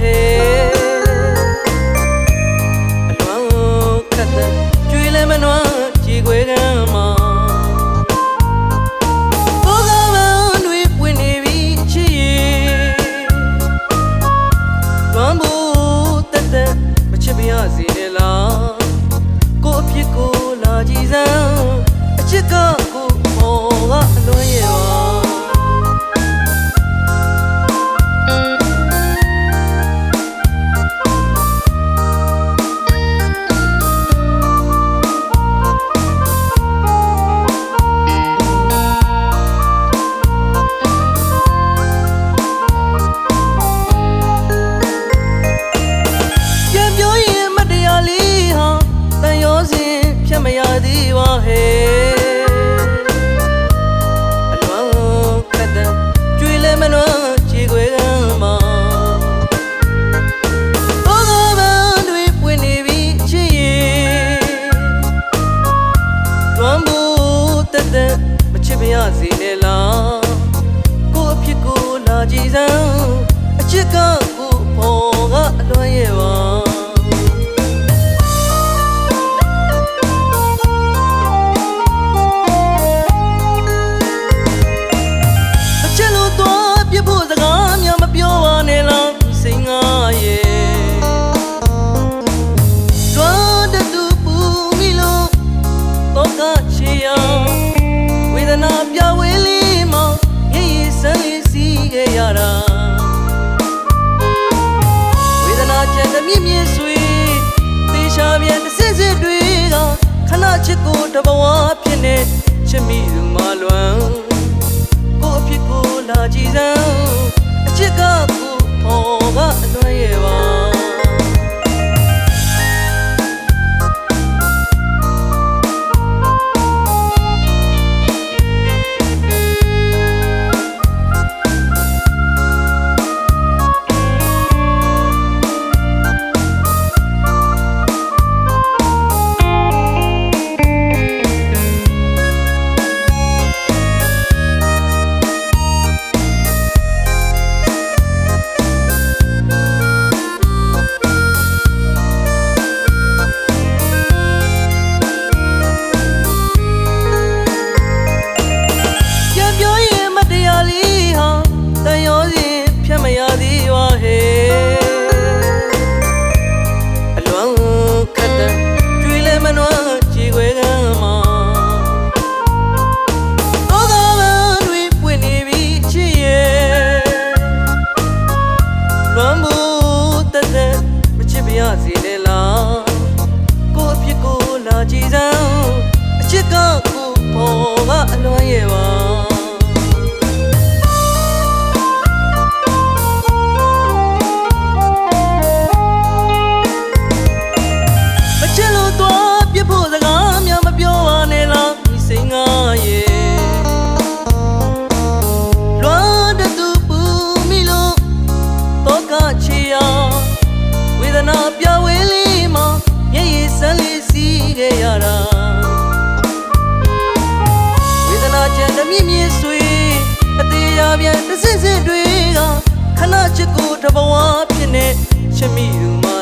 ဟေအလွန်ခက်တဲ့ကျွေးလည်းမနှွားကြည်ခွေကံမှာဘောကမန်တွေဝင်နေပြီချစ်ရေလွန်ဖို့တက်တက်မချစ်ပါရစေ တော့ကချေရဝေဒနာပြဝေးလေးမောင်ရဲ့ရစမ်းလေးစီးခဲ့ရတာဝေဒနာကြံတဲ့မြင့်မြင့်ဆွေသေချာပြန်တစ်စစ်စစ်တွေကခဏချစ်ကိုတဘဝဖြစ်နေချစ်မိ ကိုလာကြည့်စမ်းအချစ်ကကိုပေါ်ကအလွန်ရဲ့ပါမချစ်လို့တော့ပြဖို့စကားများမပြောပါနဲ့လားဒီစိန်ငါရဲ့လွမ်းတတူပူမိလို့တော့ကချီရဝေဒနာပြဝေးလေးမှာမျက်ရည်စမ်းလေးစီး ခဲ့ရတာဝေဒနာကြံတဲ့မြင့်မြင့်ဆွေအသေးရပြန်တစ်စစ်စစ်တွေကခဏချစ်ကိုတဘဝဖြစ်နေချစ်မိသူမ